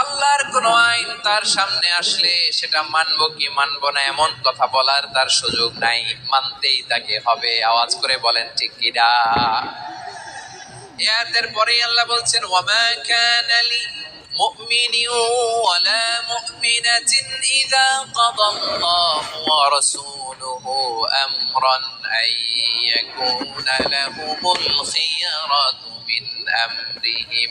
আল্লাহর কোন আইন তার সামনে আসলে সেটা মানবো কি মানবো না এমন কথা বলার তার সুযোগ নাই। মানতেই তাকে হবে। আওয়াজ করে বলেন, ঠিক কিনা এর পরেই আল্লাহ বলছেন, ওয়ামা কানা লি মুমিন ওয়ালা মুমিনাতিন ইযা কাদা আল্লাহু ওয়া রাসূলুহু আমরান আন ইয়াকুনা লাহুমুল খিয়ারাতু মিন আমরিহিম।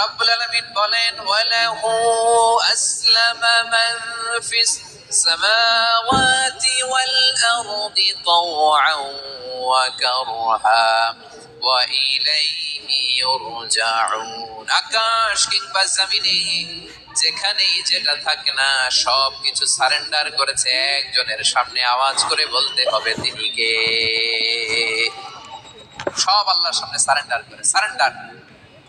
রব্বুল বলেন ওয়া আকাশ কিংবা জমিনে যেখানেই যেটা থাকে না সব কিছু সারেন্ডার করেছে। একজনের সামনে আওয়াজ করে বলতে হবে, তিনি কে? সব আল্লাহর সামনে সারেন্ডার করে, সারেন্ডার।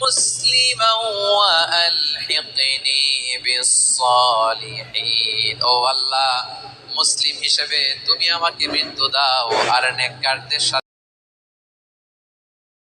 মুসলিমা ওয়া আলহিকনি বিসসালিহিন ও আল্লাহ, মুসলিম হিসেবে তুমি আমাকে মৃত্যু দাও আর নেককারদের সাথে